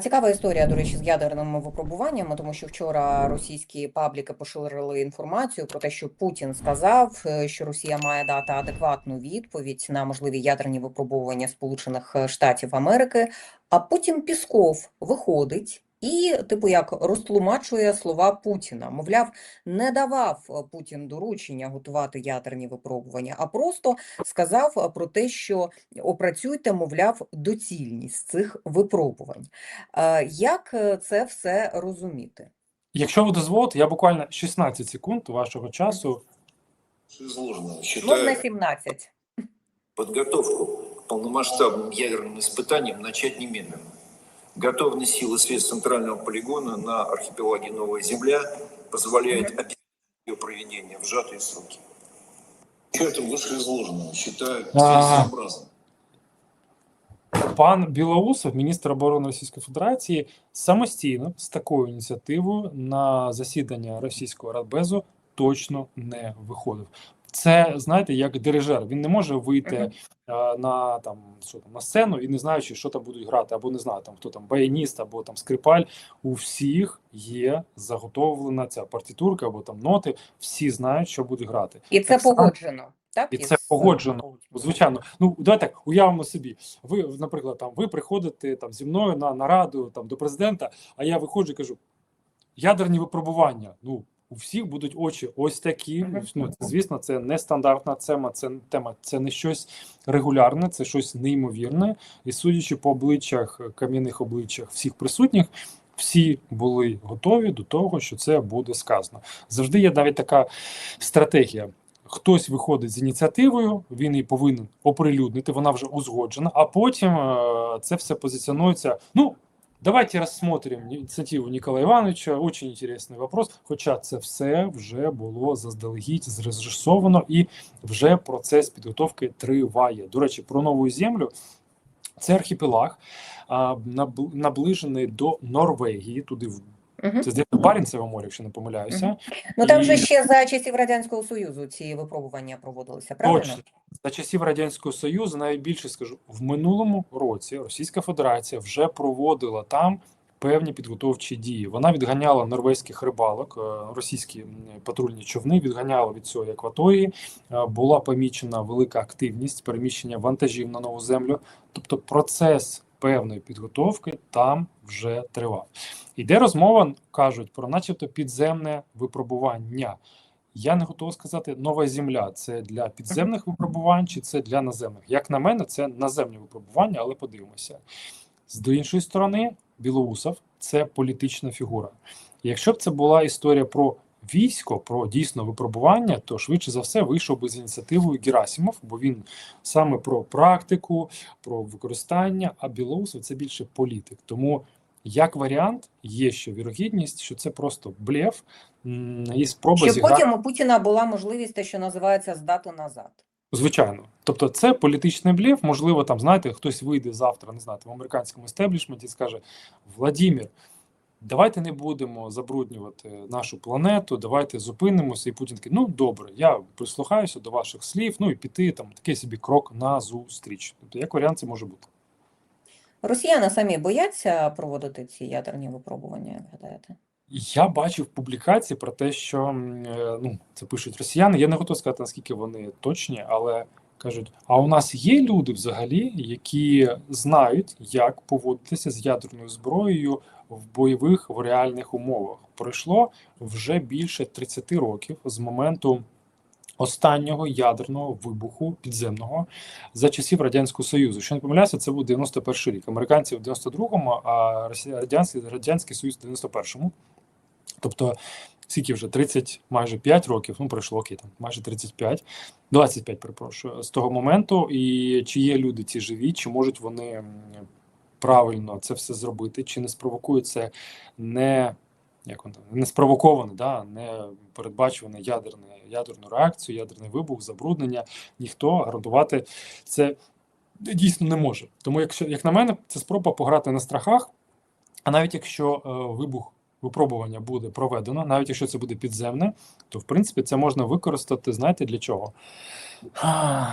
Цікава історія, до речі, з ядерними випробуваннями, тому що вчора російські пабліки поширили інформацію про те, що Путін сказав, е, що Росія має дати адекватну відповідь на можливі ядерні випробування Сполучених Штатів Америки. А потім Пісков виходить і, типу, як розтлумачує слова Путіна. Мовляв, не давав е, Путін доручення готувати ядерні випробування, а просто сказав е, про те, що опрацюйте, мовляв, доцільність цих випробувань. Е, Як е, це все розуміти? Якщо ви дозволите, я буквально 16 секунд вашого часу. Изложено. Можна Считаю 17. подготовку к полномасштабным ядерным испытаниям начать немедленно. Готовность силы средств центрального полигона на архипелаге Новая Земля позволяет обеспечить ее проведение в сжатые сроки. Учетом вышеизложенного считаю Ага. целесообразным Пан Білоусов, міністр оборони Російської Федерації, самостійно з такою ініціативою на засідання російського радбезу точно не виходив. Це знаєте, як дирижер. Він не може вийти Мгм. е, на там що там на сцену і не знаючи, що там будуть грати, або не знаю, там хто там баяніст, або там скрипаль. У всіх є заготовлена ця партітурка або там ноти. Всі знають, що будуть грати. І це Так погоджено. Так? І це погоджено. Звичайно, ну давайте так уявимо собі. Ви, наприклад, там ви приходите там зі мною на нараду там до президента, а я виходжу і кажу: ядерні випробування. Ну у всіх будуть очі ось такі. Ну це звісно, це не стандартна тема. Це тема, це не щось регулярне, це щось неймовірне. І судячи по обличчях, кам'яних обличчях всіх присутніх. Всі були готові до того, що це буде сказано. Завжди є навіть така стратегія. Хтось виходить з ініціативою, він її повинен оприлюднити, вона вже узгоджена, а потім е, це все позиціонується. Ну, давайте рассмотрим ініціативу Ніколая Івановича. Очень інтересний вопрос. Хоча це все вже було заздалегідь зрежисовано і вже процес підготовки триває. До речі, про нову землю. Це архіпелаг, наближений до Норвегії, туди Мгм. це здається Барінцеве море, якщо не помиляюся. Мгм. Ну там же ще за часів Радянського Союзу ці випробування проводилися, правильно? Точно. За часів Радянського Союзу, навіть більше скажу, в минулому році Російська Федерація вже проводила там певні підготовчі дії. Вона відганяла норвезьких рибалок, е, російські патрульні човни відганяла від цієї акваторії. Е, Була помічена велика активність переміщення вантажів на нову землю. Тобто процес певної підготовки там вже тривав. Іде розмова, кажуть, про начебто підземне випробування. Я не готовий сказати, нова земля це для підземних випробувань чи це для наземних. Як на мене, це наземні випробування, але подивимося. З іншої сторони, Білоусов це політична фігура. Якщо б це була історія про військо, про дійсно випробування, то швидше за все вийшов би з ініціативою Герасимов, бо він саме про практику, про використання, а Білоусов це більше політик. Тому як варіант, є ще вірогідність, що це просто блеф і спроба Щоб зіграти. потім у Путіна була можливість те, що називається здати назад. Звичайно, тобто це політичний блеф. Можливо, там знаєте, хтось вийде завтра, не знаю, в американському естеблішменті і скаже: Владімір, давайте не будемо забруднювати нашу планету, давайте зупинимося. І Путін такий, ну добре, я прислухаюся до ваших слів. Ну і піти там такий собі крок на зустріч. Тобто, як варіант, це може бути. Росіяни самі бояться проводити ці ядерні випробування, як гадаєте? Я бачив публікації про те, що е, ну це пишуть росіяни. Я не готовий сказати наскільки вони точні, але кажуть: а у нас є люди взагалі, які знають, як поводитися з ядерною зброєю в бойових в реальних умовах. Пройшло вже більше 30 років з моменту. Останнього ядерного вибуху підземного за часів радянського союзу. Що не помиляюся, це був 91 рік. Американці в 92-му, а радянський радянський союз в 91-му. Тобто, скільки вже 30, майже 5 років, ну пройшло окей, там майже 35, 25, перепрошую, з того моменту. І чи є люди ці живі, чи можуть вони правильно це все зробити, чи не спровокує це не як воно там, не спровоковане, да, не передбачуване ядерне, ядерну реакцію, ядерний вибух, забруднення, ніхто гарантувати це дійсно не може. Тому, якщо як на мене, це спроба пограти на страхах. А навіть якщо е, вибух випробування буде проведено, навіть якщо це буде підземне, то в принципі це можна використати, знаєте, для чого?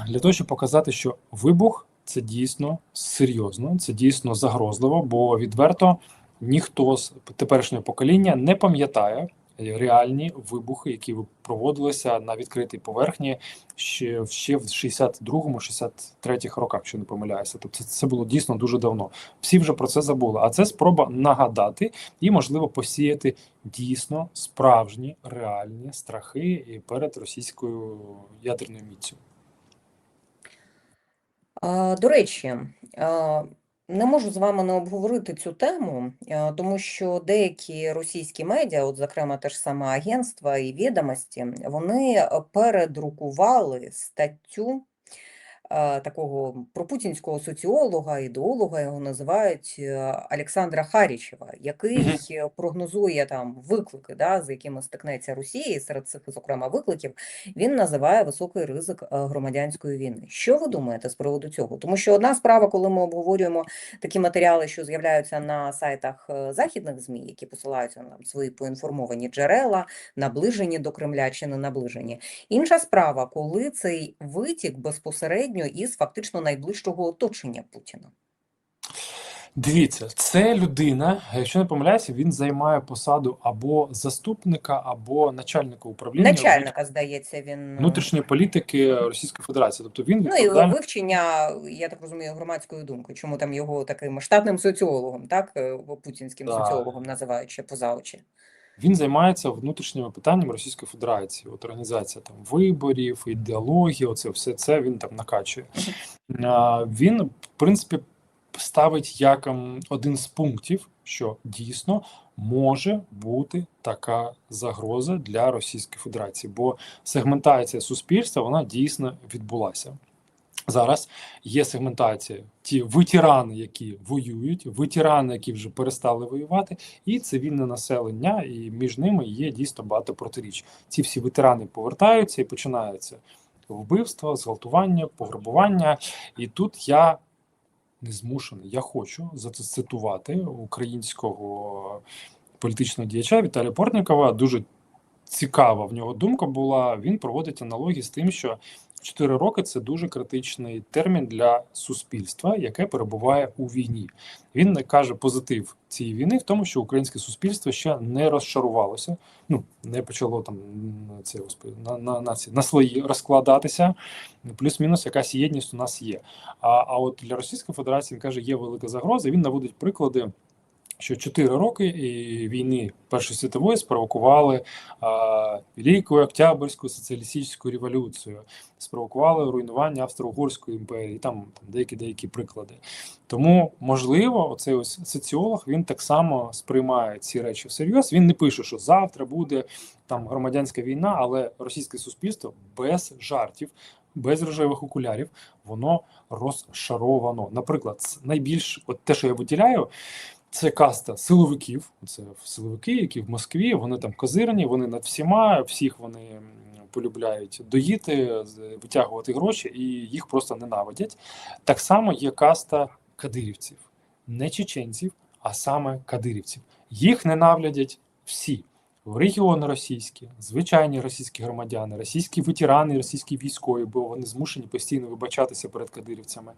Для того, щоб показати, що вибух це дійсно серйозно, це дійсно загрозливо, бо відверто ніхто з теперішнього покоління не пам'ятає реальні вибухи, які проводилися на відкритій поверхні ще, ще в 62-му, 63-х роках, якщо не помиляюся. Тобто це було дійсно дуже давно. Всі вже про це забули. А це спроба нагадати і, можливо, посіяти дійсно справжні реальні страхи перед російською ядерною міцю. До речі, не можу з вами не обговорити цю тему, тому що деякі російські медіа, от зокрема те ж саме агентства і відомості, вони передрукували статтю такого пропутінського соціолога, ідеолога його називають е, Олександра Харічева, який е, прогнозує там виклики, да, з якими стикнеться Росія, і серед цих, зокрема, викликів він називає високий ризик е, громадянської війни. Що ви думаєте з приводу цього? Тому що одна справа, коли ми обговорюємо такі матеріали, що з'являються на сайтах е, західних ЗМІ, які посилаються на свої поінформовані джерела, наближені до Кремля чи не наближені. Інша справа, коли цей витік безпосередньо із фактично найближчого оточення Путіна. Дивіться, це людина, якщо не помиляюся, він займає посаду або заступника, або начальника управління Начальника, здається, він е, внутрішньої політики Російської Федерації. Тобто він Ну і вивчення, я так розумію, громадської думки. Чому там його таким штатним соціологом, так е, путінським Так. соціологом називають ще поза очі. Він займається внутрішніми питаннями Російської Федерації. От організація там виборів, ідеологія, оце все це він там накачує. Він, в принципі, ставить як ем, один з пунктів, що дійсно може бути така загроза для Російської Федерації, бо сегментація суспільства вона дійсно відбулася. Зараз є сегментація: ті ветерани, які воюють, ветерани, які вже перестали воювати, і цивільне населення, і між ними є дійсно багато протиріч. Ці всі ветерани повертаються і починаються вбивства, зґвалтування, пограбування. І тут я не змушений, я хочу зацитувати українського політичного діяча Віталія Портнікова. Дуже цікава в нього думка була. Він проводить аналогії з тим, що 4 роки це дуже критичний термін для суспільства, яке перебуває у війні. Він каже позитив цієї війни в тому, що українське суспільство ще не розчарувалося. Ну не почало там це на, на, на, на слої розкладатися. Плюс-мінус якась єдність у нас є. А, а от для Російської Федерації він каже, є велика загроза. Він наводить приклади. Що 4 роки війни Першої світової спровокували а, Велику Октябрьську соціалістичну революцію, спровокували руйнування Австро-Угорської імперії, там, там деякі деякі приклади. Тому, можливо, оцей ось соціолог він так само сприймає ці речі всерйоз. Він не пише, що завтра буде там громадянська війна, але російське суспільство без жартів, без рожевих окулярів, воно розшаровано. Наприклад, найбільш от те, що я виділяю. Це каста силовиків. Це силовики, які в Москві, вони там козирні, вони над всіма, всіх вони полюбляють доїти, витягувати гроші, і їх просто ненавидять. Так само є каста кадирівців, не чеченців, а саме кадирівців. Їх ненавидять всі. Регіони російські, звичайні російські громадяни, російські ветерани, російські військові, бо вони змушені постійно вибачатися перед кадирівцями.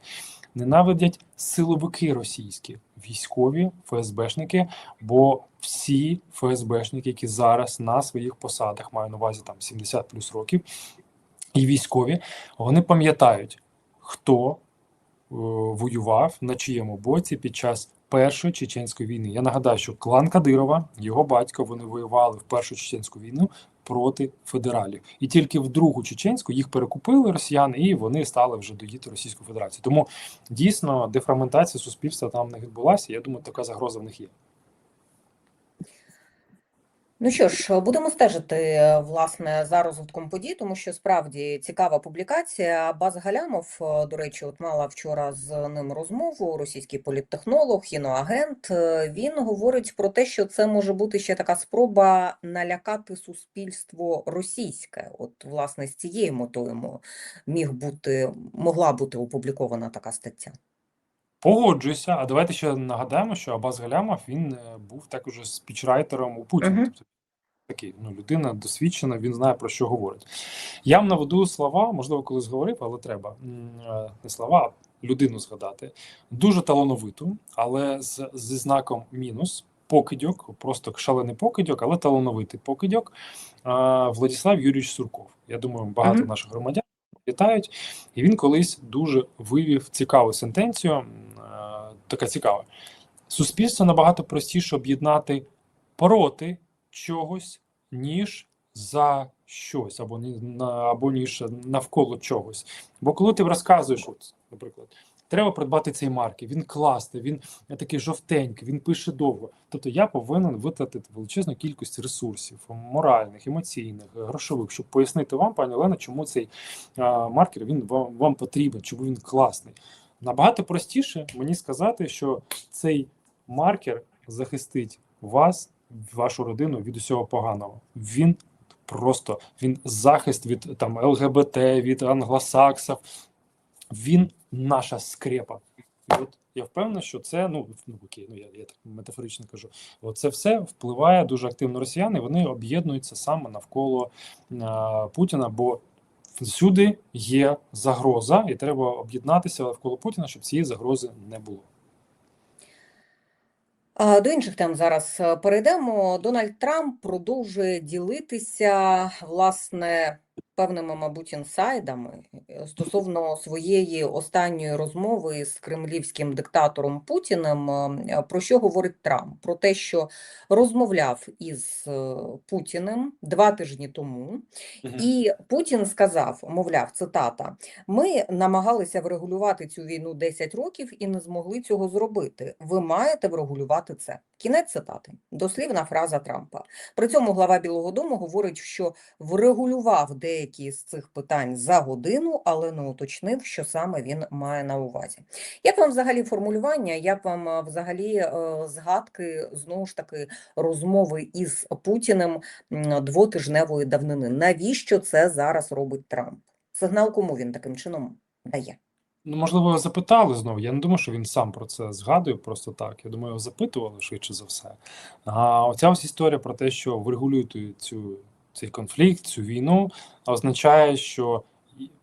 Ненавидять силовики російські, військові, ФСБшники, бо всі ФСБшники, які зараз на своїх посадах, маю на увазі там 70 плюс років, і військові, вони пам'ятають, хто воював на чиєму боці під час Першої чеченської війни. Я нагадаю, що клан Кадирова, його батько, вони воювали в Першу чеченську війну проти федералів. І тільки в другу чеченську їх перекупили росіяни, і вони стали вже доїти Російську Федерацію. Тому дійсно дефрагментація суспільства там не відбулася. Я думаю, така загроза в них є. Ну що ж, будемо стежити е, власне за розвитком подій, тому що справді цікава публікація. Баз Галямов, е, до речі, от мала вчора з ним розмову. Російський політтехнолог, іноагент. Е, Він говорить про те, що це може бути ще така спроба налякати суспільство російське. От, власне, з цією метою міг бути могла бути опублікована така стаття. Погоджуюся. А давайте ще нагадаємо, що Абаз Галямов він е, був також спічрайтером у Путіна. Мгм. Тобто такий ну, людина досвідчена, він знає про що говорить. Я вам наведу слова, можливо, колись говорив, але треба. Е, Не слова, людину згадати, дуже талановиту, але з, зі знаком мінус. Покидьок, просто шалений покидьок, але талановитий покидьок. Владислав Юрійович Сурков. Я думаю, багато Мгм. наших громадян вітають. І він колись дуже вивів цікаву сентенцію. е, Така цікава. Суспільство набагато простіше об'єднати проти чогось, ніж за щось, або або ніж навколо чогось. Бо коли ти розказуєш, от, наприклад, треба придбати цей марки, він класний, він такий жовтенький, він пише довго. Тобто я повинен витратити величезну кількість ресурсів, моральних, емоційних, грошових, щоб пояснити вам, пані Олена, чому цей а, маркер він вам, вам потрібен, чому він класний. Набагато простіше мені сказати, що цей маркер захистить вас, вашу родину від усього поганого. Він просто він захист від там ЛГБТ, від англосаксів. Він наша скрепа. І от я впевнений, що це ну, ну окей, ну я, я так метафорично кажу. От це все впливає дуже активно росіяни. Вони об'єднуються саме навколо а, Путіна, бо всюди є загроза, і треба об'єднатися навколо Путіна, щоб цієї загрози не було. До інших тем зараз е, перейдемо. Дональд Трамп продовжує ділитися власне певними, мабуть, інсайдами е, стосовно своєї останньої розмови з кремлівським диктатором Путіним. Е, Про що говорить Трамп? Про те, що розмовляв із е, Путіним два тижні тому, і Путін сказав, мовляв, цитата: ми намагалися врегулювати цю війну 10 років і не змогли цього зробити. Ви маєте врегулювати це. Кінець цитати. Дослівна фраза Трампа. При цьому глава Білого Дому говорить, що врегулював деякі з цих питань за годину, але не уточнив, що саме він має на увазі. Як вам взагалі формулювання? Як вам е, взагалі е, згадки знову ж таки розмови із Путіним двотижневої давнини? Навіщо це зараз робить Трамп? Сигнал кому він таким чином дає? Ну, можливо, запитали знову. Я не думаю, що він сам про це згадує просто так. Я думаю, його запитували швидше за все. А оця ось історія про те, що врегулюєте цю, цей конфлікт, цю війну, означає, що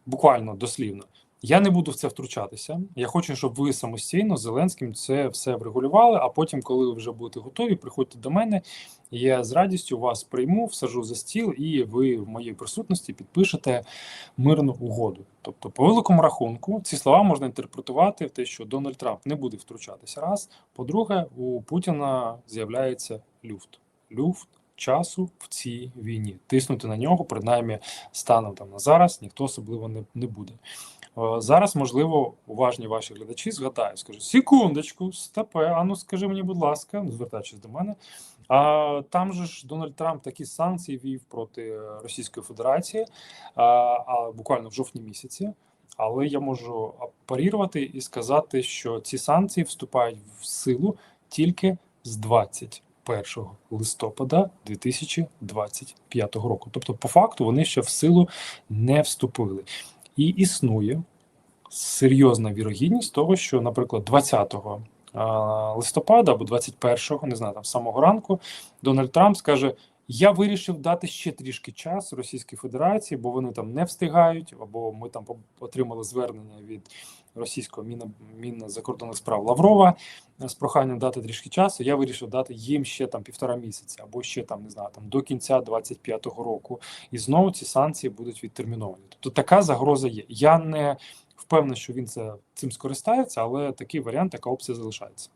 буквально дослівно. Я не буду в це втручатися. Я хочу, щоб ви самостійно з Зеленським це все врегулювали. А потім, коли ви вже будете готові, приходьте до мене. Я з радістю вас прийму, всажу за стіл, і ви в моїй присутності підпишете мирну угоду. Тобто, по великому рахунку, ці слова можна інтерпретувати в те, що Дональд Трамп не буде втручатися. Раз по-друге, у Путіна з'являється люфт. Люфт часу в цій війні. Тиснути на нього, принаймні, станом там на зараз, ніхто особливо не, не буде. Е, Зараз, можливо, уважні ваші глядачі згадають, скажуть: секундочку, стопе, а ну скажи мені, будь ласка, ну, звертаючись до мене. А там же ж Дональд Трамп такі санкції вів проти Російської Федерації, а, а буквально в жовтні місяці. Але я можу парірувати і сказати, що ці санкції вступають в силу тільки з 21 листопада 2025 року. Тобто, по факту, вони ще в силу не вступили. І існує серйозна вірогідність того, що, наприклад, 20 листопада або 21-го, не знаю, там самого ранку, Дональд Трамп скаже: Я вирішив дати ще трішки час Російській Федерації, бо вони там не встигають, або ми там отримали звернення від російського міна, міна закордонних справ Лаврова е, з проханням дати трішки часу. Я вирішив дати їм ще там півтора місяця, або ще там не знаю, там до кінця 25-го року. І знову ці санкції будуть відтерміновані. Тобто така загроза є. Я не впевнений, що він це цим скористається, але такий варіант, така опція залишається.